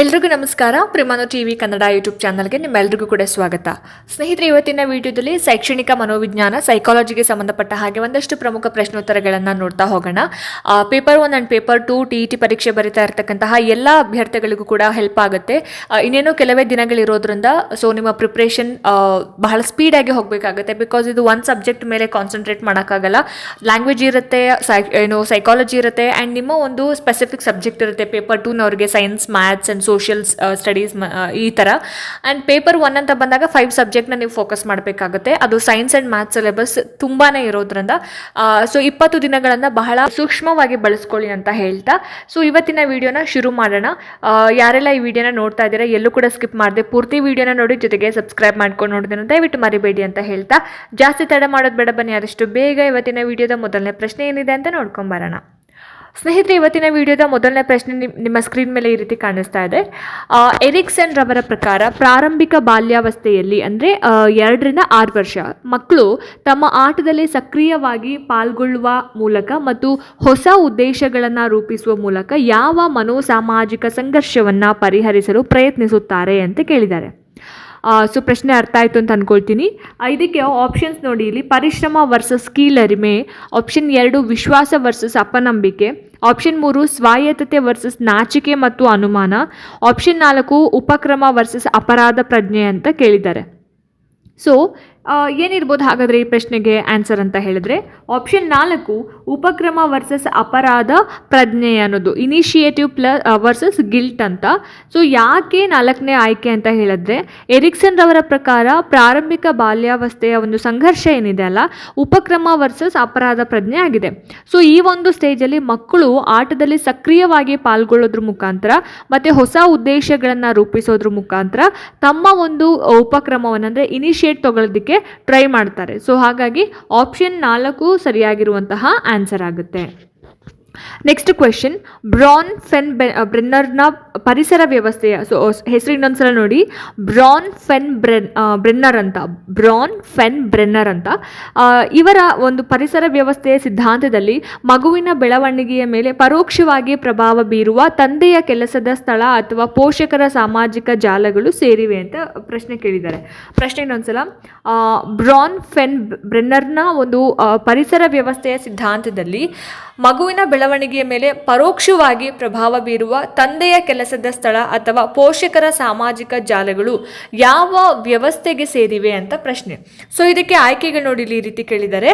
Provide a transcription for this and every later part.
ಎಲ್ರಿಗೂ ನಮಸ್ಕಾರ. ಪ್ರಿಮಾನು TV Kannada YouTube ಚಾನಲ್ಗೆ ನಿಮ್ಮೆಲ್ರಿಗೂ ಕೂಡ ಸ್ವಾಗತ. ಸ್ನೇಹಿತರೆ, ಇವತ್ತಿನ ವಿಡಿಯೋದಲ್ಲಿ ಶೈಕ್ಷಣಿಕ ಮನೋವಿಜ್ಞಾನ ಸೈಕಾಲಜಿಗೆ ಸಂಬಂಧಪಟ್ಟ ಹಾಗೆ ಒಂದಷ್ಟು ಪ್ರಮುಖ ಪ್ರಶ್ನೋತ್ತರಗಳನ್ನು ನೋಡ್ತಾ ಹೋಗೋಣ. Paper one and paper two T T ಪರೀಕ್ಷೆ ಬರಿತಾ ಇರತಕ್ಕಂತಹ ಎಲ್ಲ ಅಭ್ಯರ್ಥಿಗಳಿಗೂ ಕೂಡ ಹೆಲ್ಪ್ ಆಗುತ್ತೆ. ಇನ್ನೇನೋ ಇನ್ನೇನು ಕೆಲವೇ ದಿನಗಳಿರೋದ್ರಿಂದ ಸೊ ನಿಮ್ಮ ಪ್ರಿಪ್ರೇಷನ್ ಬಹಳ ಸ್ಪೀಡಾಗಿ ಹೋಗಬೇಕಾಗುತ್ತೆ. ಬಿಕಾಸ್ ಇದು ಒಂದು ಸಬ್ಜೆಕ್ಟ್ ಮೇಲೆ ಕಾನ್ಸಂಟ್ರೇಟ್ ಮಾಡೋಕ್ಕಾಗಲ್ಲ. ಲ್ಯಾಂಗ್ವೇಜ್ ಇರುತ್ತೆ ಸೈ ಏನು ಸೈಕಾಲಜಿ ಇರುತ್ತೆ ಆ್ಯಂಡ್ ನಿಮ್ಮ ಒಂದು ಸ್ಪೆಸಿಫಿಕ್ ಸಬ್ಜೆಕ್ಟ್ ಇರುತ್ತೆ paper ಟೂನವ್ರಿಗೆ science maths and social studies ಈ ಥರ ಆ್ಯಂಡ್ ಪೇಪರ್ ಒನ್ ಅಂತ ಬಂದಾಗ ಫೈವ್ ಸಬ್ಜೆಕ್ಟ್ನ ನೀವು ಫೋಕಸ್ ಮಾಡಬೇಕಾಗುತ್ತೆ. ಅದು ಸೈನ್ಸ್ ಆ್ಯಂಡ್ ಮ್ಯಾಥ್ಸ್ ಸಿಲೆಬಸ್ ತುಂಬಾ ಇರೋದ್ರಿಂದ ಸೊ ಇಪ್ಪತ್ತು ದಿನಗಳನ್ನು ಬಹಳ ಸೂಕ್ಷ್ಮವಾಗಿ ಬಳಸ್ಕೊಳ್ಳಿ ಅಂತ ಹೇಳ್ತಾ. ಸೊ ಇವತ್ತಿನ ವಿಡಿಯೋನ ಶುರು ಮಾಡೋಣ. ಯಾರೆಲ್ಲ ಈ ವಿಡಿಯೋನ ನೋಡ್ತಾ ಇದ್ದೀರಾ, ಎಲ್ಲೂ ಕೂಡ ಸ್ಕಿಪ್ ಮಾಡಿದೆ, ಪೂರ್ತಿ ವಿಡಿಯೋನ ನೋಡಿ ಜೊತೆಗೆ ಸಬ್ಸ್ಕ್ರೈಬ್ ಮಾಡ್ಕೊಂಡು ನೋಡಿದ್ರೆ ದಯವಿಟ್ಟು ಮರಿಬೇಡಿ ಅಂತ ಹೇಳ್ತಾ. ಜಾಸ್ತಿ ತಡ ಮಾಡೋದು ಬೇಡ ಬನ್ನಿ, ಆದಷ್ಟು ಬೇಗ ಇವತ್ತಿನ ವಿಡಿಯೋದ ಮೊದಲನೇ ಪ್ರಶ್ನೆ ಏನಿದೆ ಅಂತ ನೋಡ್ಕೊಂಬರೋಣ ಸ್ನೇಹಿತರೆ, ಇವತ್ತಿನ ವಿಡಿಯೋದ ಮೊದಲನೇ ಪ್ರಶ್ನೆ ನಿಮ್- ನಿಮ್ಮ ಸ್ಕ್ರೀನ್ ಮೇಲೆ ಈ ರೀತಿ ಕಾಣಿಸ್ತಾ ಇದೆ. ಎರಿಕ್ಸನ್ ರವರ ಪ್ರಕಾರ ಪ್ರಾರಂಭಿಕ ಬಾಲ್ಯಾವಸ್ಥೆಯಲ್ಲಿ ಅಂದರೆ ಎರಡರಿಂದ ಆರು ವರ್ಷ ಮಕ್ಕಳು ತಮ್ಮ ಆಟದಲ್ಲಿ ಸಕ್ರಿಯವಾಗಿ ಪಾಲ್ಗೊಳ್ಳುವ ಮೂಲಕ ಮತ್ತು ಹೊಸ ಉದ್ದೇಶಗಳನ್ನು ರೂಪಿಸುವ ಮೂಲಕ ಯಾವ ಮನೋಸಾಮಾಜಿಕ ಸಂಘರ್ಷವನ್ನು ಪರಿಹರಿಸಲು ಪ್ರಯತ್ನಿಸುತ್ತಾರೆ ಅಂತ ಕೇಳಿದ್ದಾರೆ. ಸೊ ಪ್ರಶ್ನೆ ಅರ್ಥ ಆಯಿತು ಅಂತ ಅಂದ್ಕೊಳ್ತೀನಿ ಇದಕ್ಕೆ ಆಪ್ಷನ್ಸ್ ನೋಡಿ, ಇಲ್ಲಿ ಪರಿಶ್ರಮ ವರ್ಸಸ್ ಕೀಳರಿಮೆ ಆಪ್ಷನ್ ಎರಡು ವಿಶ್ವಾಸ ವರ್ಸಸ್ ಅಪನಂಬಿಕೆ ಆಪ್ಷನ್ ಮೂರು ಸ್ವಾಯತ್ತತೆ ವರ್ಸಸ್ ನಾಚಿಕೆ ಮತ್ತು ಅನುಮಾನ ಆಪ್ಷನ್ ನಾಲ್ಕು ಉಪಕ್ರಮ ವರ್ಸಸ್ ಅಪರಾಧ ಪ್ರಜ್ಞೆ ಅಂತ ಕೇಳಿದ್ದಾರೆ. ಸೊ ಏನಿರ್ಬೋದು ಹಾಗಾದರೆ ಈ ಪ್ರಶ್ನೆಗೆ ಆನ್ಸರ್ ಅಂತ ಹೇಳಿದ್ರೆ ಆಪ್ಷನ್ ನಾಲ್ಕು, ಉಪಕ್ರಮ ವರ್ಸಸ್ ಅಪರಾಧ ಪ್ರಜ್ಞೆ ಅನ್ನೋದು ಇನಿಷಿಯೇಟಿವ್ ಪ್ಲ ವರ್ಸಸ್ ಗಿಲ್ಟ್ ಅಂತ. ಸೊ ಯಾಕೆ ನಾಲ್ಕನೇ ಆಯ್ಕೆ ಅಂತ ಹೇಳಿದ್ರೆ ಎರಿಕ್ಸನ್ ರವರ ಪ್ರಕಾರ ಪ್ರಾರಂಭಿಕ ಬಾಲ್ಯಾವಸ್ಥೆಯ ಒಂದು ಸಂಘರ್ಷ ಏನಿದೆ ಅಲ್ಲ, ಉಪಕ್ರಮ ವರ್ಸಸ್ ಅಪರಾಧ ಪ್ರಜ್ಞೆ ಆಗಿದೆ. ಸೊ ಈ ಒಂದು ಸ್ಟೇಜಲ್ಲಿ ಮಕ್ಕಳು ಆಟದಲ್ಲಿ ಸಕ್ರಿಯವಾಗಿ ಪಾಲ್ಗೊಳ್ಳೋದ್ರ ಮುಖಾಂತರ ಮತ್ತು ಹೊಸ ಉದ್ದೇಶಗಳನ್ನು ರೂಪಿಸೋದ್ರ ಮುಖಾಂತರ ತಮ್ಮ ಒಂದು ಉಪಕ್ರಮವನ್ನು ಅಂದರೆ ಇನಿಷಿಯೇಟ್ ತಗೊಳ್ಳೋದಕ್ಕೆ ಟ್ರೈ ಮಾಡ್ತಾರೆ. ಸೊ ಹಾಗಾಗಿ ಆಪ್ಷನ್ ನಾಲ್ಕು ಸರಿಯಾಗಿರುವಂತಹ ಆನ್ಸರ್ ಆಗುತ್ತೆ. ನೆಕ್ಸ್ಟ್ ಕ್ವೆಶನ್ ಬ್ರಾನ್ ಫೆನ್ ಬೆ ಬ್ರೆನ್ನರ್ನ ಪರಿಸರ ವ್ಯವಸ್ಥೆಯ ಸೊ ಹೆಸರು ಇನ್ನೊಂದ್ಸಲ ನೋಡಿ. ಬ್ರಾನ್ ಫೆನ್ ಬ್ರೆನ್ ಬ್ರೆನ್ನರ್ ಅಂತ. ಬ್ರಾನ್ ಫೆನ್ ಬ್ರೆನ್ನರ್ ಅಂತ ಇವರ ಒಂದು ಪರಿಸರ ವ್ಯವಸ್ಥೆಯ ಸಿದ್ಧಾಂತದಲ್ಲಿ ಮಗುವಿನ ಬೆಳವಣಿಗೆಯ ಮೇಲೆ ಪರೋಕ್ಷವಾಗಿ ಪ್ರಭಾವ ಬೀರುವ ತಂದೆಯ ಕೆಲಸದ ಸ್ಥಳ ಅಥವಾ ಪೋಷಕರ ಸಾಮಾಜಿಕ ಜಾಲಗಳು ಸೇರಿವೆ ಅಂತ ಪ್ರಶ್ನೆ ಕೇಳಿದ್ದಾರೆ. ಪ್ರಶ್ನೆ ಇನ್ನೊಂದ್ಸಲ. ಬ್ರಾನ್ ಫೆನ್ ಬ್ರೆನ್ನರ್ನ ಒಂದು ಪರಿಸರ ವ್ಯವಸ್ಥೆಯ ಸಿದ್ಧಾಂತದಲ್ಲಿ ಮಗುವಿನ ಬೆಳವಣಿಗೆಯ ಮೇಲೆ ಪರೋಕ್ಷವಾಗಿ ಪ್ರಭಾವ ಬೀರುವ ತಂದೆಯ ಕೆಲಸದ ಸ್ಥಳ ಅಥವಾ ಪೋಷಕರ ಸಾಮಾಜಿಕ ಜಾಲಗಳು ಯಾವ ವ್ಯವಸ್ಥೆಗೆ ಸೇರಿವೆ ಅಂತ ಪ್ರಶ್ನೆ. ಸೊ ಇದಕ್ಕೆ ಆಯ್ಕೆಗಳು ನೋಡಿ ಈ ರೀತಿ ಕೇಳಿದರೆ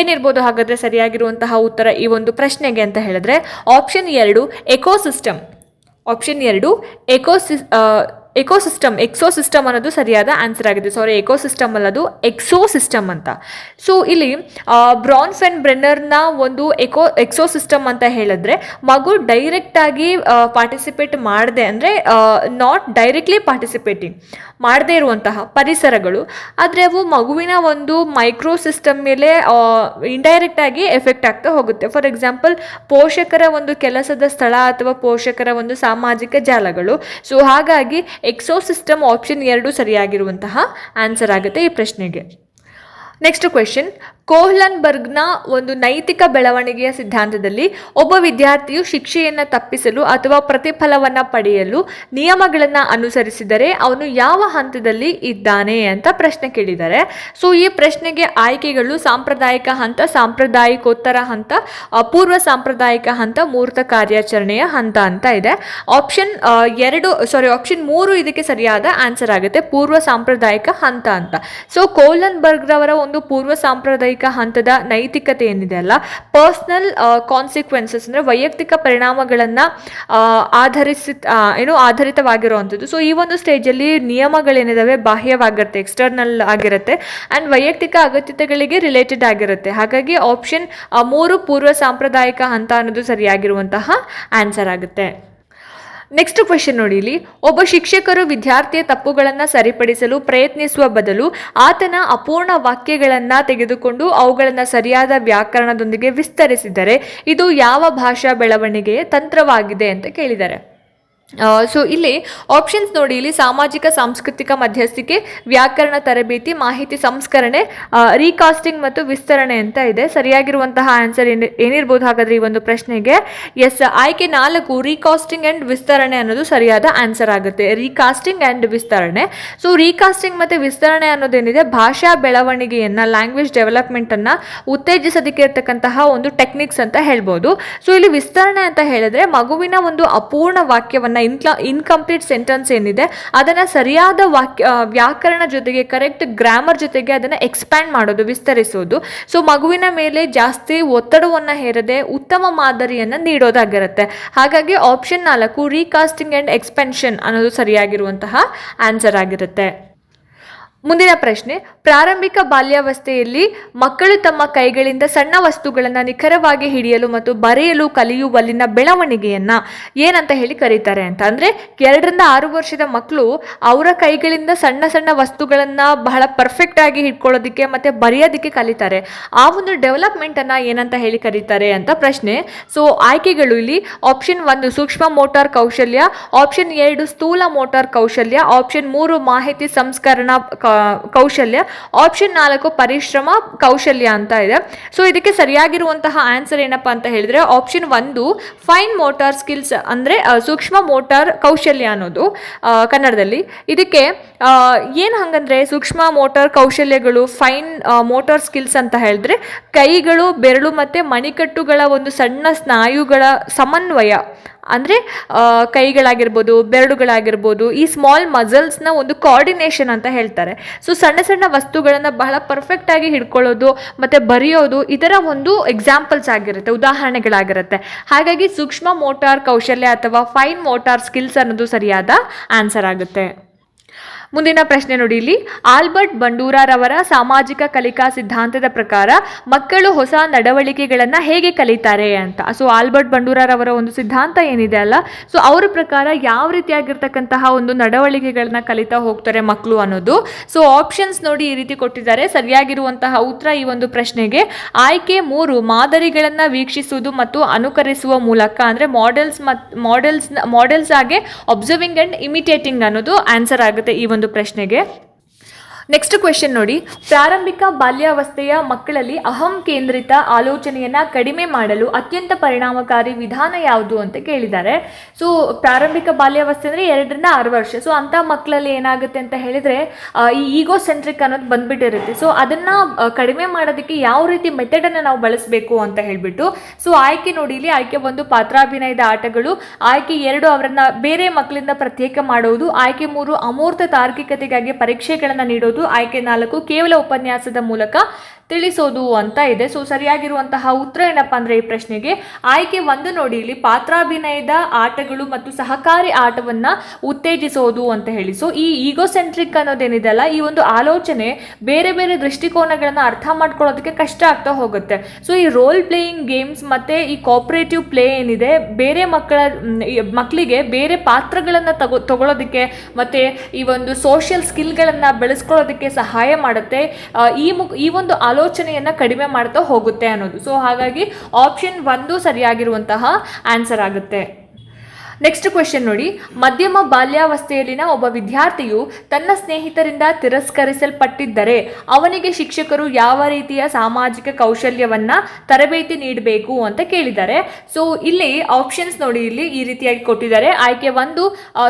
ಏನಿರ್ಬೋದು ಹಾಗಾದರೆ ಸರಿಯಾಗಿರುವಂತಹ ಉತ್ತರ ಈ ಒಂದು ಪ್ರಶ್ನೆಗೆ ಅಂತ ಹೇಳಿದ್ರೆ ಆಪ್ಷನ್ ಎರಡು ಎಕೋಸಿಸ್ಟಮ್ ಆಪ್ಷನ್ ಎರಡು ಎಕೋಸಿಸ್ ಎಕೋಸಿಸ್ಟಮ್ ಎಕ್ಸೋಸಿಸ್ಟಮ್ ಅನ್ನೋದು ಸರಿಯಾದ ಆನ್ಸರ್ ಆಗಿದೆ. ಸಾರಿ ಎಕೋಸಿಸ್ಟಮ್ ಅಲ್ಲದು ಎಕ್ಸೋಸಿಸ್ಟಮ್ ಅಂತ. ಸೊ ಇಲ್ಲಿ ಬ್ರಾನ್ಸ್ ಬ್ರಾನ್ಫೆನ್ ಬ್ರೆನ್ನರ್ನ ಒಂದು ಎಕೋ ಎಕ್ಸೋಸಿಸ್ಟಮ್ ಅಂತ ಹೇಳಿದ್ರೆ, ಮಗು ಡೈರೆಕ್ಟಾಗಿ ಪಾರ್ಟಿಸಿಪೇಟ್ ಮಾಡಿದೆ ಅಂದರೆ ನಾಟ್ ಡೈರೆಕ್ಟ್ಲಿ ಪಾರ್ಟಿಸಿಪೇಟಿಂಗ್ ಮಾಡದೇ ಇರುವಂತಹ ಪರಿಸರಗಳು. ಆದರೆ ಅವು ಮಗುವಿನ ಒಂದು ಮೈಕ್ರೋ ಸಿಸ್ಟಮ್ ಮೇಲೆ ಇಂಡೈರೆಕ್ಟ್ ಆಗಿ ಎಫೆಕ್ಟ್ ಆಗ್ತಾ ಹೋಗುತ್ತೆ. ಫಾರ್ ಎಕ್ಸಾಂಪಲ್ ಪೋಷಕರ ಒಂದು ಕೆಲಸದ ಸ್ಥಳ ಅಥವಾ ಪೋಷಕರ ಒಂದು ಸಾಮಾಜಿಕ ಜಾಲಗಳು. ಸೊ ಹಾಗಾಗಿ ಎಕ್ಸೋ ಸಿಸ್ಟಮ್ ಆಪ್ಷನ್ ಎರಡು ಸರಿಯಾಗಿರುವಂತಹ ಆನ್ಸರ್ ಆಗುತ್ತೆ ಈ ಪ್ರಶ್ನೆಗೆ. ನೆಕ್ಸ್ಟ್ ಕ್ವೆಶನ್ ಕೋಹ್ಲನ್ಬರ್ಗ್ನ ಒಂದು ನೈತಿಕ ಬೆಳವಣಿಗೆಯ ಸಿದ್ಧಾಂತದಲ್ಲಿ ಒಬ್ಬ ವಿದ್ಯಾರ್ಥಿಯು ಶಿಕ್ಷೆಯನ್ನು ತಪ್ಪಿಸಲು ಅಥವಾ ಪ್ರತಿಫಲವನ್ನು ಪಡೆಯಲು ನಿಯಮಗಳನ್ನು ಅನುಸರಿಸಿದರೆ ಅವನು ಯಾವ ಹಂತದಲ್ಲಿ ಇದ್ದಾನೆ ಅಂತ ಪ್ರಶ್ನೆ ಕೇಳಿದ್ದಾರೆ. ಸೊ, ಈ ಪ್ರಶ್ನೆಗೆ ಆಯ್ಕೆಗಳು ಸಾಂಪ್ರದಾಯಿಕ ಹಂತ, ಸಾಂಪ್ರದಾಯಿಕೋತ್ತರ ಹಂತ, ಅಪೂರ್ವ ಪೂರ್ವ ಸಾಂಪ್ರದಾಯಿಕ ಹಂತ, ಮೂರ್ತ ಕಾರ್ಯಾಚರಣೆಯ ಹಂತ ಅಂತ ಇದೆ. ಆಪ್ಷನ್ ಎರಡು, ಸಾರಿ, ಆಪ್ಷನ್ ಮೂರು ಇದಕ್ಕೆ ಸರಿಯಾದ ಆನ್ಸರ್ ಆಗುತ್ತೆ. ಪೂರ್ವ ಸಾಂಪ್ರದಾಯಿಕ ಹಂತ ಅಂತ. ಸೊ ಕೋಲನ್ಬರ್ಗ್ರವರ ಒಂದು ಪೂರ್ವ ಸಾಂಪ್ರದಾಯಿಕ ಹಂತದ ನೈತಿಕತೆ ಏನಿದೆ ಅಲ್ಲ ಪರ್ಸ್ನಲ್ ಕಾನ್ಸಿಕ್ವೆನ್ಸಸ್ ಅಂದರೆ ವೈಯಕ್ತಿಕ ಪರಿಣಾಮಗಳನ್ನು ಆಧರಿಸಿ ಏನು ಆಧಾರಿತವಾಗಿರುವಂಥದ್ದು. ಸೊ ಈ ಒಂದು ಸ್ಟೇಜಲ್ಲಿ ನಿಯಮಗಳೇನಿದಾವೆ ಬಾಹ್ಯವಾಗಿರುತ್ತೆ ಎಕ್ಸ್ಟರ್ನಲ್ ಆಗಿರುತ್ತೆ ಆ್ಯಂಡ್ ವೈಯಕ್ತಿಕ ಅಗತ್ಯತೆಗಳಿಗೆ ರಿಲೇಟೆಡ್ ಆಗಿರುತ್ತೆ. ಹಾಗಾಗಿ ಆಪ್ಷನ್ ಮೂರು ಪೂರ್ವ ಸಾಂಪ್ರದಾಯಿಕ ಹಂತ ಅನ್ನೋದು ಸರಿಯಾಗಿರುವಂತಹ ಆನ್ಸರ್ ಆಗುತ್ತೆ. ನೆಕ್ಸ್ಟ್ ಕ್ವೆಶನ್ ನೋಡಿ ಇಲ್ಲಿ. ಒಬ್ಬ ಶಿಕ್ಷಕರು ವಿದ್ಯಾರ್ಥಿಯ ತಪ್ಪುಗಳನ್ನು ಸರಿಪಡಿಸಲು ಪ್ರಯತ್ನಿಸುವ ಬದಲು ಆತನ ಅಪೂರ್ಣ ವಾಕ್ಯಗಳನ್ನು ತೆಗೆದುಕೊಂಡು ಅವುಗಳನ್ನು ಸರಿಯಾದ ವ್ಯಾಕರಣದೊಂದಿಗೆ ವಿಸ್ತರಿಸಿದರೆ ಇದು ಯಾವ ಭಾಷಾ ಬೆಳವಣಿಗೆಯ ತಂತ್ರವಾಗಿದೆ ಅಂತ ಕೇಳಿದ್ದಾರೆ. ಸೊ ಇಲ್ಲಿ ಆಪ್ಷನ್ಸ್ ನೋಡಿ, ಇಲ್ಲಿ ಸಾಮಾಜಿಕ, ಸಾಂಸ್ಕೃತಿಕ ಮಧ್ಯಸ್ಥಿಕೆ, ವ್ಯಾಕರಣ ತರಬೇತಿ, ಮಾಹಿತಿ ಸಂಸ್ಕರಣೆ ರೀಕಾಸ್ಟಿಂಗ್ ಮತ್ತು ವಿಸ್ತರಣೆ ಅಂತ ಇದೆ. ಸರಿಯಾಗಿರುವಂತಹ ಆನ್ಸರ್ ಏನು, ಏನಿರ್ಬೋದು ಹಾಗಾದ್ರೆ ಈ ಒಂದು ಪ್ರಶ್ನೆಗೆ? ಎಸ್ ಆಯ್ಕೆ ನಾಲ್ಕು ರೀಕಾಸ್ಟಿಂಗ್ ಆ್ಯಂಡ್ ವಿಸ್ತರಣೆ ಅನ್ನೋದು ಸರಿಯಾದ ಆನ್ಸರ್ ಆಗುತ್ತೆ. ರೀಕಾಸ್ಟಿಂಗ್ ಆ್ಯಂಡ್ ವಿಸ್ತರಣೆ. ಸೊ ರೀಕಾಸ್ಟಿಂಗ್ ಮತ್ತು ವಿಸ್ತರಣೆ ಅನ್ನೋದೇನಿದೆ? ಭಾಷಾ ಬೆಳವಣಿಗೆಯನ್ನು ಲ್ಯಾಂಗ್ವೇಜ್ ಡೆವಲಪ್ಮೆಂಟನ್ನು ಉತ್ತೇಜಿಸೋದಕ್ಕೆ ಇರತಕ್ಕಂತಹ ಒಂದು ಟೆಕ್ನಿಕ್ಸ್ ಅಂತ ಹೇಳ್ಬೋದು. ಸೊ ಇಲ್ಲಿ ವಿಸ್ತರಣೆ ಅಂತ ಹೇಳಿದ್ರೆ ಮಗುವಿನ ಒಂದು ಅಪೂರ್ಣ ವಾಕ್ಯವನ್ನು ಇನ್ಕ್ಲ ಇನ್ಕಂಪ್ಲೀಟ್ ಸೆಂಟೆನ್ಸ್ ಏನಿದೆ, ಅದನ್ನು ಸರಿಯಾದ ವಾಕ್ಯ ವ್ಯಾಕರಣ ಜೊತೆಗೆ ಕರೆಕ್ಟ್ ಗ್ರಾಮರ್ ಜೊತೆಗೆ ಅದನ್ನು ಎಕ್ಸ್ಪ್ಯಾಂಡ್ ಮಾಡೋದು, ವಿಸ್ತರಿಸೋದು. ಸೊ ಮಗುವಿನ ಮೇಲೆ ಜಾಸ್ತಿ ಒತ್ತಡವನ್ನು ಹೇರದೆ ಉತ್ತಮ ಮಾದರಿಯನ್ನು ನೀಡೋದಾಗಿರುತ್ತೆ. ಹಾಗಾಗಿ ಆಪ್ಷನ್ ನಾಲ್ಕು ರೀಕಾಸ್ಟಿಂಗ್ ಆ್ಯಂಡ್ ಎಕ್ಸ್ಪೆನ್ಷನ್ ಅನ್ನೋದು ಸರಿಯಾಗಿರುವಂತಹ ಆನ್ಸರ್ ಆಗಿರುತ್ತೆ. ಮುಂದಿನ ಪ್ರಶ್ನೆ ಪ್ರಾರಂಭಿಕ ಬಾಲ್ಯಾವಸ್ಥೆಯಲ್ಲಿ ಮಕ್ಕಳು ತಮ್ಮ ಕೈಗಳಿಂದ ಸಣ್ಣ ವಸ್ತುಗಳನ್ನು ನಿಖರವಾಗಿ ಹಿಡಿಯಲು ಮತ್ತು ಬರೆಯಲು ಕಲಿಯುವಲ್ಲಿನ ಬೆಳವಣಿಗೆಯನ್ನು ಏನಂತ ಹೇಳಿ ಕರೀತಾರೆ ಅಂತ. ಅಂದರೆ ಎರಡರಿಂದ ಆರು ವರ್ಷದ ಮಕ್ಕಳು ಅವರ ಕೈಗಳಿಂದ ಸಣ್ಣ ಸಣ್ಣ ವಸ್ತುಗಳನ್ನು ಬಹಳ ಪರ್ಫೆಕ್ಟ್ ಆಗಿ ಹಿಡ್ಕೊಳ್ಳೋದಕ್ಕೆ ಮತ್ತು ಬರೆಯೋದಕ್ಕೆ ಕಲಿತಾರೆ. ಆ ಒಂದು ಡೆವಲಪ್ಮೆಂಟನ್ನು ಏನಂತ ಹೇಳಿ ಕರೀತಾರೆ ಅಂತ ಪ್ರಶ್ನೆ. ಸೊ ಆಯ್ಕೆಗಳು ಇಲ್ಲಿ ಆಪ್ಷನ್ ಒಂದು ಸೂಕ್ಷ್ಮ ಮೋಟಾರ್ ಕೌಶಲ್ಯ ಆಪ್ಷನ್ ಎರಡು ಸ್ಥೂಲ ಮೋಟಾರ್ ಕೌಶಲ್ಯ ಆಪ್ಷನ್ ಮೂರು ಮಾಹಿತಿ ಸಂಸ್ಕರಣಾ ಕೌಶಲ್ಯ ಆಪ್ಷನ್ ನಾಲ್ಕು ಪರಿಶ್ರಮ, ಕೌಶಲ್ಯ ಅಂತ ಇದೆ. ಸೊ ಇದಕ್ಕೆ ಸರಿಯಾಗಿರುವಂತಹ ಆನ್ಸರ್ ಏನಪ್ಪಾ ಅಂತ ಹೇಳಿದ್ರೆ ಆಪ್ಷನ್ ಒಂದು ಫೈನ್ ಮೋಟಾರ್ ಸ್ಕಿಲ್ಸ್ ಅಂದ್ರೆ ಸೂಕ್ಷ್ಮ ಮೋಟಾರ್ ಕೌಶಲ್ಯ ಅನ್ನೋದು ಕನ್ನಡದಲ್ಲಿ. ಇದಕ್ಕೆ ಏನು ಹಂಗಂದ್ರೆ ಸೂಕ್ಷ್ಮ ಮೋಟಾರ್ ಕೌಶಲ್ಯಗಳು ಫೈನ್ ಮೋಟಾರ್ ಸ್ಕಿಲ್ಸ್ ಅಂತ ಹೇಳಿದ್ರೆ, ಕೈಗಳು, ಬೆರಳು ಮತ್ತೆ ಮಣಿಕಟ್ಟುಗಳ ಒಂದು ಸಣ್ಣ ಸ್ನಾಯುಗಳ ಸಮನ್ವಯ. ಅಂದರೆ ಕೈಗಳಾಗಿರ್ಬೋದು, ಬೆರಳುಗಳಾಗಿರ್ಬೋದು, ಈ ಸ್ಮಾಲ್ ಮಸಲ್ಸ್ನ ಒಂದು ಕೋಆರ್ಡಿನೇಷನ್ ಅಂತ ಹೇಳ್ತಾರೆ. ಸೊ ಸಣ್ಣ ಸಣ್ಣ ವಸ್ತುಗಳನ್ನು ಬಹಳ ಪರ್ಫೆಕ್ಟಾಗಿ ಹಿಡ್ಕೊಳ್ಳೋದು, ಮತ್ತು ಬರೆಯೋದು ಇದರ ಒಂದು ಎಕ್ಸಾಂಪಲ್ಸ್ ಆಗಿರುತ್ತೆ, ಉದಾಹರಣೆಗಳಾಗಿರುತ್ತೆ. ಹಾಗಾಗಿ ಸೂಕ್ಷ್ಮ ಮೋಟಾರ್ ಕೌಶಲ್ಯ ಅಥವಾ ಫೈನ್ ಮೋಟಾರ್ ಸ್ಕಿಲ್ಸ್ ಅನ್ನೋದು ಸರಿಯಾದ ಆನ್ಸರ್ ಆಗುತ್ತೆ. ಮುಂದಿನ ಪ್ರಶ್ನೆ ನೋಡಿ ಇಲ್ಲಿ. ಆಲ್ಬರ್ಟ್ ಬಂಡೂರಾರವರ ಸಾಮಾಜಿಕ ಕಲಿಕಾ ಸಿದ್ಧಾಂತದ ಪ್ರಕಾರ ಮಕ್ಕಳು ಹೊಸ ನಡವಳಿಕೆಗಳನ್ನು ಹೇಗೆ ಕಲಿತಾರೆ ಅಂತ. ಸೊ ಆಲ್ಬರ್ಟ್ ಬಂಡೂರಾರವರ ಒಂದು ಸಿದ್ಧಾಂತ ಏನಿದೆ ಅಲ್ಲ? ಸೊ ಅವರ ಪ್ರಕಾರ ಯಾವ ರೀತಿಯಾಗಿರ್ತಕ್ಕಂತಹ ಒಂದು ನಡವಳಿಕೆಗಳನ್ನ ಕಲಿತಾ ಹೋಗ್ತಾರೆ ಮಕ್ಕಳು ಅನ್ನೋದು. ಸೊ ಆಪ್ಷನ್ಸ್ ನೋಡಿ ಈ ರೀತಿ ಕೊಟ್ಟಿದ್ದಾರೆ. ಸರಿಯಾಗಿರುವಂತಹ ಉತ್ತರ ಈ ಒಂದು ಪ್ರಶ್ನೆಗೆ. ಆಯ್ಕೆ ಮೂರು, ಮಾದರಿಗಳನ್ನು ವೀಕ್ಷಿಸುವುದು ಮತ್ತು ಅನುಕರಿಸುವ ಮೂಲಕ, ಅಂದರೆ ಮಾಡೆಲ್ಸ್ ಮತ್ತು ಮಾಡೆಲ್ಸ್ ಮಾಡೆಲ್ಸ್ ಆಗಿ ಅಬ್ಸರ್ವಿಂಗ್ ಅಂಡ್ ಇಮಿಟೇಟಿಂಗ್ ಅನ್ನೋದು ಆನ್ಸರ್ ಆಗುತ್ತೆ ಈ ಒಂದು ಪ್ರಶ್ನೆಗೆ ನೆಕ್ಸ್ಟ್ ಕ್ವೆಶನ್ ನೋಡಿ. ಪ್ರಾರಂಭಿಕ ಬಾಲ್ಯಾವಸ್ಥೆಯ ಮಕ್ಕಳಲ್ಲಿ ಅಹಂ ಕೇಂದ್ರಿತ ಆಲೋಚನೆಯನ್ನ ಕಡಿಮೆ ಮಾಡಲು ಅತ್ಯಂತ ಪರಿಣಾಮಕಾರಿ ವಿಧಾನ ಯಾವುದು ಅಂತ ಕೇಳಿದ್ದಾರೆ. ಸೊ ಪ್ರಾರಂಭಿಕ ಬಾಲ್ಯಾವಸ್ಥೆ ಅಂದರೆ ಎರಡರಿಂದ ಆರು ವರ್ಷ. ಸೊ ಅಂಥ ಮಕ್ಕಳಲ್ಲಿ ಏನಾಗುತ್ತೆ ಅಂತ ಹೇಳಿದರೆ ಈ ಈಗೋ ಸೆಂಟ್ರಿಕ್ ಅನ್ನೋದು ಬಂದ್ಬಿಟ್ಟಿರುತ್ತೆ. ಸೊ ಅದನ್ನು ಕಡಿಮೆ ಮಾಡೋದಕ್ಕೆ ಯಾವ ರೀತಿ ಮೆಥಡನ್ನು ನಾವು ಬಳಸಬೇಕು ಅಂತ ಹೇಳಿಬಿಟ್ಟು ಸೊ ಆಯ್ಕೆ ನೋಡಿ ಇಲ್ಲಿ. ಆಯ್ಕೆ ಒಂದು, ಪಾತ್ರಾಭಿನಯದ ಆಟಗಳು. ಆಯ್ಕೆ ಎರಡು, ಅವರನ್ನ ಬೇರೆ ಮಕ್ಕಳಿಂದ ಪ್ರತ್ಯೇಕ ಮಾಡುವುದು ಆಯ್ಕೆ ಮೂರು, ಅಮೂರ್ತ ತಾರ್ಕಿಕತೆಗಾಗಿ ಪರೀಕ್ಷೆಗಳನ್ನು ನೀಡೋದು. ಆಯ್ಕೆ ನಾಲ್ಕು ಕೇವಲ ಉಪನ್ಯಾಸದ ಮೂಲಕ ತಿಳಿಸೋದು ಅಂತ ಇದೆ. ಸೊ ಸರಿಯಾಗಿರುವಂತಹ ಉತ್ತರ ಏನಪ್ಪ ಅಂದ್ರೆ ಈ ಪ್ರಶ್ನೆಗೆ, ಆಯ್ಕೆ ಒಂದು ನೋಡಿ, ಇಲ್ಲಿ ಪಾತ್ರಾಭಿನಯದ ಆಟಗಳು ಮತ್ತು ಸಹಕಾರಿ ಆಟವನ್ನ ಉತ್ತೇಜಿಸೋದು ಅಂತ ಹೇಳಿ. ಸೊ ಈ ಈಗೋಸೆಂಟ್ರಿಕ್ ಅನ್ನೋದೇನಿದೆ ಅಲ್ಲ, ಈ ಒಂದು ಆಲೋಚನೆ ಬೇರೆ ಬೇರೆ ದೃಷ್ಟಿಕೋನಗಳನ್ನ ಅರ್ಥ ಮಾಡ್ಕೊಳ್ಳೋದಕ್ಕೆ ಕಷ್ಟ ಆಗ್ತಾ ಹೋಗುತ್ತೆ. ಸೊ ಈ ರೋಲ್ ಪ್ಲೇಯಿಂಗ್ ಗೇಮ್ಸ್ ಮತ್ತೆ ಈ ಕೋಪರೇಟಿವ್ ಪ್ಲೇ ಏನಿದೆ, ಬೇರೆ ಮಕ್ಕಳ ಮಕ್ಕಳಿಗೆ ಬೇರೆ ಪಾತ್ರಗಳನ್ನು ತಗೋ ತಗೊಳ್ಳೋದಕ್ಕೆ ಮತ್ತೆ ಈ ಒಂದು ಸೋಷಿಯಲ್ ಸ್ಕಿಲ್ಗಳನ್ನು ಬೆಳೆಸ್ಕೊಳ್ಳೋದಕ್ಕೆ ಸಹಾಯ ಮಾಡುತ್ತೆ. ಈ ಮುಖ ಈ ಒಂದು ಆಲೋಚನೆಯನ್ನು ಕಡಿಮೆ ಮಾಡ್ತಾ ಹೋಗುತ್ತೆ ಅನ್ನೋದು. ಸೊ ಹಾಗಾಗಿ ಆಪ್ಷನ್ ಒಂದು ಸರಿಯಾಗಿರುವಂತಹ ಆನ್ಸರ್ ಆಗುತ್ತೆ. ನೆಕ್ಸ್ಟ್ ಕ್ವೆಶನ್ ನೋಡಿ. ಮಧ್ಯಮ ಬಾಲ್ಯಾವಸ್ಥೆಯಲ್ಲಿನ ಒಬ್ಬ ವಿದ್ಯಾರ್ಥಿಯು ತನ್ನ ಸ್ನೇಹಿತರಿಂದ ತಿರಸ್ಕರಿಸಲ್ಪಟ್ಟಿದ್ದರೆ ಅವನಿಗೆ ಶಿಕ್ಷಕರು ಯಾವ ರೀತಿಯ ಸಾಮಾಜಿಕ ಕೌಶಲ್ಯವನ್ನ ತರಬೇತಿ ನೀಡಬೇಕು ಅಂತ ಕೇಳಿದ್ದಾರೆ. ಸೊ ಇಲ್ಲಿ ಆಪ್ಷನ್ಸ್ ನೋಡಿ ಇಲ್ಲಿ ಈ ರೀತಿಯಾಗಿ ಕೊಟ್ಟಿದ್ದಾರೆ. ಆಯ್ಕೆ ಒಂದು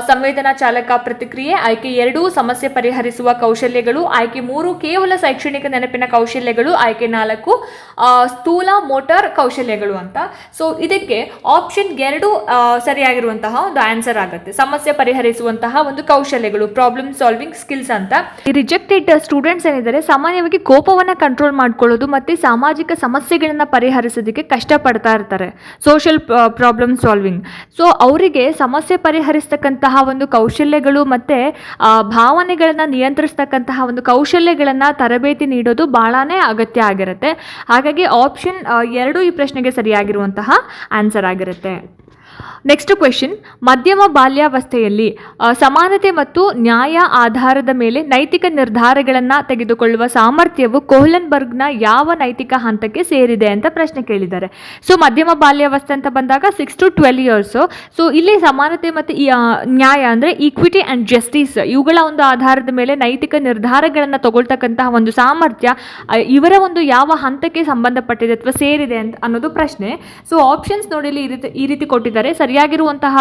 ಸಂವೇದನಾ ಚಾಲಕ ಪ್ರತಿಕ್ರಿಯೆ. ಆಯ್ಕೆ ಎರಡು ಸಮಸ್ಯೆ ಪರಿಹರಿಸುವ ಕೌಶಲ್ಯಗಳು. ಆಯ್ಕೆ ಮೂರು ಕೇವಲ ಶೈಕ್ಷಣಿಕ ನೆನಪಿನ ಕೌಶಲ್ಯಗಳು. ಆಯ್ಕೆ ನಾಲ್ಕು ಸ್ಥೂಲ ಮೋಟಾರ್ ಕೌಶಲ್ಯಗಳು ಅಂತ. ಸೊ ಇದಕ್ಕೆ ಆಪ್ಷನ್ ಎರಡು ಆ, ಸರಿಯಾಗಿರುವಂತಹ ಒಂದು ಆನ್ಸರ್ ಆಗುತ್ತೆ. ಸಮಸ್ಯೆ ಪರಿಹರಿಸುವಂತಹ ಒಂದು ಕೌಶಲ್ಯಗಳು ಪ್ರಾಬ್ಲಮ್ ಸಾಲ್ವಿಂಗ್ ಸ್ಕಿಲ್ಸ್ ಅಂತ. ರಿಜೆಕ್ಟೆಡ್ ಸ್ಟೂಡೆಂಟ್ಸ್ ಏನಿದ್ದಾರೆ, ಸಾಮಾನ್ಯವಾಗಿ ಕೋಪವನ್ನ ಕಂಟ್ರೋಲ್ ಮಾಡ್ಕೊಳ್ಳೋದು ಮತ್ತೆ ಸಾಮಾಜಿಕ ಸಮಸ್ಯೆಗಳನ್ನ ಪರಿಹರಿಸೋದಕ್ಕೆ ಕಷ್ಟಪಡ್ತಾ ಇರ್ತಾರೆ. ಸೋಷಿಯಲ್ ಪ್ರಾಬ್ಲಮ್ ಸಾಲ್ವಿಂಗ್ ಸೊ ಅವರಿಗೆ ಸಮಸ್ಯೆ ಪರಿಹರಿಸ್ತಕ್ಕಂತಹ ಒಂದು ಕೌಶಲ್ಯಗಳು ಮತ್ತೆ ಭಾವನೆಗಳನ್ನ ನಿಯಂತ್ರಿಸ್ತಕ್ಕಂತಹ ಒಂದು ಕೌಶಲ್ಯಗಳನ್ನ ತರಬೇತಿ ನೀಡೋದು ಬಹಳನೇ ಅಗತ್ಯ ಆಗಿರುತ್ತೆ. ಹಾಗಾಗಿ ಆಪ್ಷನ್ ಎರಡು ಈ ಪ್ರಶ್ನೆಗೆ ಸರಿಯಾಗಿರುವಂತಹ ಆನ್ಸರ್ ಆಗಿರುತ್ತೆ. ನೆಕ್ಸ್ಟ್ ಕ್ವೆಶನ್ ಮಧ್ಯಮ ಬಾಲ್ಯಾವಸ್ಥೆಯಲ್ಲಿ ಸಮಾನತೆ ಮತ್ತು ನ್ಯಾಯ ಆಧಾರದ ಮೇಲೆ ನೈತಿಕ ನಿರ್ಧಾರಗಳನ್ನು ತೆಗೆದುಕೊಳ್ಳುವ ಸಾಮರ್ಥ್ಯವು ಕೋಹ್ಲನ್ಬರ್ಗ್ನ ಯಾವ ನೈತಿಕ ಹಂತಕ್ಕೆ ಸೇರಿದೆ ಅಂತ ಪ್ರಶ್ನೆ ಕೇಳಿದ್ದಾರೆ. ಸೊ ಮಧ್ಯಮ ಬಾಲ್ಯಾವಸ್ಥೆ ಅಂತ ಬಂದಾಗ six to twelve years so ಇಲ್ಲಿ ಸಮಾನತೆ ಮತ್ತು ನ್ಯಾಯ ಅಂದರೆ ಈಕ್ವಿಟಿ ಆ್ಯಂಡ್ ಜಸ್ಟಿಸ್ ಇವುಗಳ ಒಂದು ಆಧಾರದ ಮೇಲೆ ನೈತಿಕ ನಿರ್ಧಾರಗಳನ್ನು ತಗೊಳ್ತಕ್ಕಂತಹ ಒಂದು ಸಾಮರ್ಥ್ಯ ಇವರ ಒಂದು ಯಾವ ಹಂತಕ್ಕೆ ಸಂಬಂಧಪಟ್ಟಿದೆ ಅಥವಾ ಸೇರಿದೆ ಅಂತ ಅನ್ನೋದು ಪ್ರಶ್ನೆ. ಸೊ ಆಪ್ಷನ್ಸ್ ನೋಡಿ ಈ ರೀತಿ ಈ ರೀತಿ ಕೊಟ್ಟಿದ್ದಾರೆ. ಸರಿಯಾಗಿರುವಂತಹ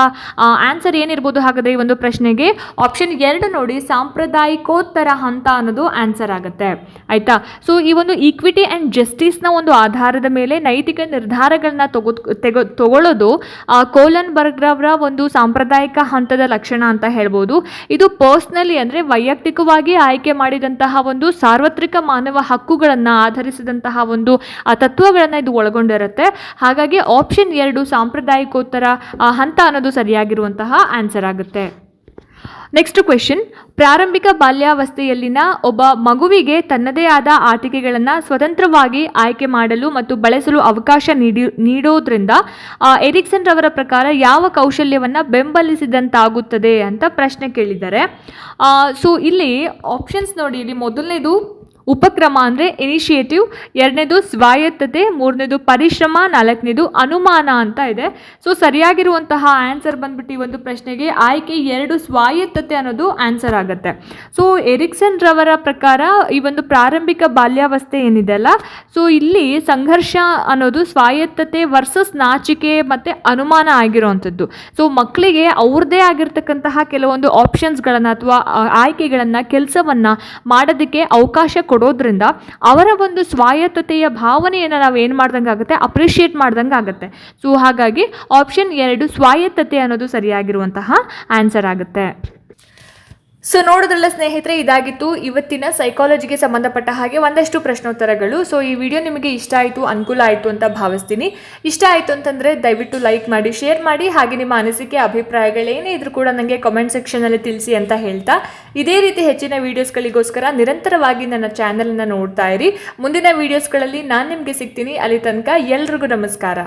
ಆನ್ಸರ್ ಏನಿರ್ಬೋದು ಹಾಗಾದರೆ ಈ ಒಂದು ಪ್ರಶ್ನೆಗೆ? ಆಪ್ಷನ್ ಎರಡು ನೋಡಿ, ಸಾಂಪ್ರದಾಯಿಕೋತ್ತರ ಹಂತ ಅನ್ನೋದು ಆನ್ಸರ್ ಆಗುತ್ತೆ. ಆಯಿತಾ? ಸೊ ಈ ಒಂದು ಈಕ್ವಿಟಿ ಆ್ಯಂಡ್ ಜಸ್ಟಿಸ್ನ ಒಂದು ಆಧಾರದ ಮೇಲೆ ನೈತಿಕ ನಿರ್ಧಾರಗಳನ್ನ ತಗೋ, ತೆಗೋ ತಗೊಳ್ಳೋದು ಕೋಲನ್ ಬರ್ಗ್ರವರ ಒಂದು ಸಾಂಪ್ರದಾಯಿಕ ಹಂತದ ಲಕ್ಷಣ ಅಂತ ಹೇಳ್ಬೋದು. ಇದು ಪರ್ಸ್ನಲಿ ಅಂದರೆ ವೈಯಕ್ತಿಕವಾಗಿ ಆಯ್ಕೆ ಮಾಡಿದಂತಹ ಒಂದು ಸಾರ್ವತ್ರಿಕ ಮಾನವ ಹಕ್ಕುಗಳನ್ನು ಆಧರಿಸಿದಂತಹ ಒಂದು ತತ್ವಗಳನ್ನು ಇದು ಒಳಗೊಂಡಿರುತ್ತೆ. ಹಾಗಾಗಿ ಆಪ್ಷನ್ ಎರಡು, ಸಾಂಪ್ರದಾಯಿಕೋತ್ತರ ಹಂತ ಅನ್ನೋದು ಸರಿಯಾಗಿರುವಂತಹ ಆನ್ಸರ್ ಆಗುತ್ತೆ. ನೆಕ್ಸ್ಟ್ ಕ್ವೆಶನ್ ಪ್ರಾರಂಭಿಕ ಬಾಲ್ಯಾವಸ್ಥೆಯಲ್ಲಿನ ಒಬ್ಬ ಮಗುವಿಗೆ ತನ್ನದೇ ಆದ ಆಟಿಕೆಗಳನ್ನು ಸ್ವತಂತ್ರವಾಗಿ ಆಯ್ಕೆ ಮಾಡಲು ಮತ್ತು ಬಳಸಲು ಅವಕಾಶ ನೀಡಿ, ನೀಡೋದ್ರಿಂದ ಎರಿಕ್ಸನ್ ರವರ ಪ್ರಕಾರ ಯಾವ ಕೌಶಲ್ಯವನ್ನು ಬೆಂಬಲಿಸಿದಂತಾಗುತ್ತದೆ ಅಂತ ಪ್ರಶ್ನೆ ಕೇಳಿದ್ದಾರೆ. ಸೊ ಇಲ್ಲಿ ಆಪ್ಷನ್ಸ್ ನೋಡಿ, ಇಲ್ಲಿ ಮೊದಲನೇದು ಉಪಕ್ರಮ ಅಂದರೆ ಇನಿಷಿಯೇಟಿವ್ ಎರಡನೇದು ಸ್ವಾಯತ್ತತೆ, ಮೂರನೇದು ಪರಿಶ್ರಮ, ನಾಲ್ಕನೇದು ಅನುಮಾನ ಅಂತ ಇದೆ. ಸೊ ಸರಿಯಾಗಿರುವಂತಹ ಆನ್ಸರ್ ಬಂದ್ಬಿಟ್ಟು ಈ ಒಂದು ಪ್ರಶ್ನೆಗೆ ಆಯ್ಕೆ ಎರಡು ಸ್ವಾಯತ್ತತೆ ಅನ್ನೋದು ಆನ್ಸರ್ ಆಗುತ್ತೆ. ಸೊ ಎರಿಕ್ಸನ್ ರವರ ಪ್ರಕಾರ ಈ ಒಂದು ಪ್ರಾರಂಭಿಕ ಬಾಲ್ಯಾವಸ್ಥೆ ಏನಿದೆ ಅಲ್ಲ ಸೊ ಇಲ್ಲಿ ಸಂಘರ್ಷ ಅನ್ನೋದು ಸ್ವಾಯತ್ತತೆ ವರ್ಸಸ್ ನಾಚಿಕೆ ಮತ್ತು ಅನುಮಾನ ಆಗಿರುವಂಥದ್ದು. ಸೊ ಮಕ್ಕಳಿಗೆ ಅವ್ರದ್ದೇ ಆಗಿರ್ತಕ್ಕಂತಹ ಕೆಲವೊಂದು ಆಪ್ಷನ್ಸ್ಗಳನ್ನು ಅಥವಾ ಆಯ್ಕೆಗಳನ್ನು, ಕೆಲಸವನ್ನು ಮಾಡೋದಕ್ಕೆ ಅವಕಾಶ ಕೊಡೋದ್ರಿಂದ ಅವರ ಒಂದು ಸ್ವಾಯತ್ತತೆಯ ಭಾವನೆಯನ್ನು ನಾವು ಏನು ಮಾಡ್ದಂಗೆ ಆಗುತ್ತೆ? ಅಪ್ರಿಷಿಯೇಟ್ ಮಾಡ್ದಂಗೆ ಆಗುತ್ತೆ. ಸೊ ಹಾಗಾಗಿ ಆಪ್ಷನ್ ಎರಡು ಸ್ವಾಯತ್ತತೆ ಅನ್ನೋದು ಸರಿಯಾಗಿರುವಂತಹ ಆನ್ಸರ್ ಆಗುತ್ತೆ. ಸೊ ನೋಡೋದ್ರಲ್ಲ ಸ್ನೇಹಿತರೆ, ಇದಾಗಿತ್ತು. ಇವತ್ತಿನ ಸೈಕಾಲಜಿಗೆ ಸಂಬಂಧಪಟ್ಟ ಹಾಗೆ ಒಂದಷ್ಟು ಪ್ರಶ್ನೋತ್ತರಗಳು. ಸೊ ಈ ವಿಡಿಯೋ ನಿಮಗೆ ಇಷ್ಟ ಆಯಿತು, ಅನುಕೂಲ ಆಯಿತು ಅಂತ ಭಾವಿಸ್ತೀನಿ. ಇಷ್ಟ ಆಯಿತು ಅಂತಂದರೆ ದಯವಿಟ್ಟು ಲೈಕ್ ಮಾಡಿ ಶೇರ್ ಮಾಡಿ, ಹಾಗೆ ನಿಮ್ಮ ಅನಿಸಿಕೆ, ಅಭಿಪ್ರಾಯಗಳೇನೇ ಇದ್ರೂ ಕೂಡ ನನಗೆ ಕಮೆಂಟ್ ಸೆಕ್ಷನಲ್ಲಿ ತಿಳಿಸಿ ಅಂತ ಹೇಳ್ತಾ. ಇದೇ ರೀತಿ ಹೆಚ್ಚಿನ ವೀಡಿಯೋಸ್ಗಳಿಗೋಸ್ಕರ ನಿರಂತರವಾಗಿ ನನ್ನ ಚಾನಲ್ನ ನೋಡ್ತಾ ಇರಿ. ಮುಂದಿನ ವೀಡಿಯೋಸ್ಗಳಲ್ಲಿ ನಾನು ನಿಮಗೆ ಸಿಗ್ತೀನಿ. ಅಲ್ಲಿ ತನಕ ಎಲ್ರಿಗೂ ನಮಸ್ಕಾರ.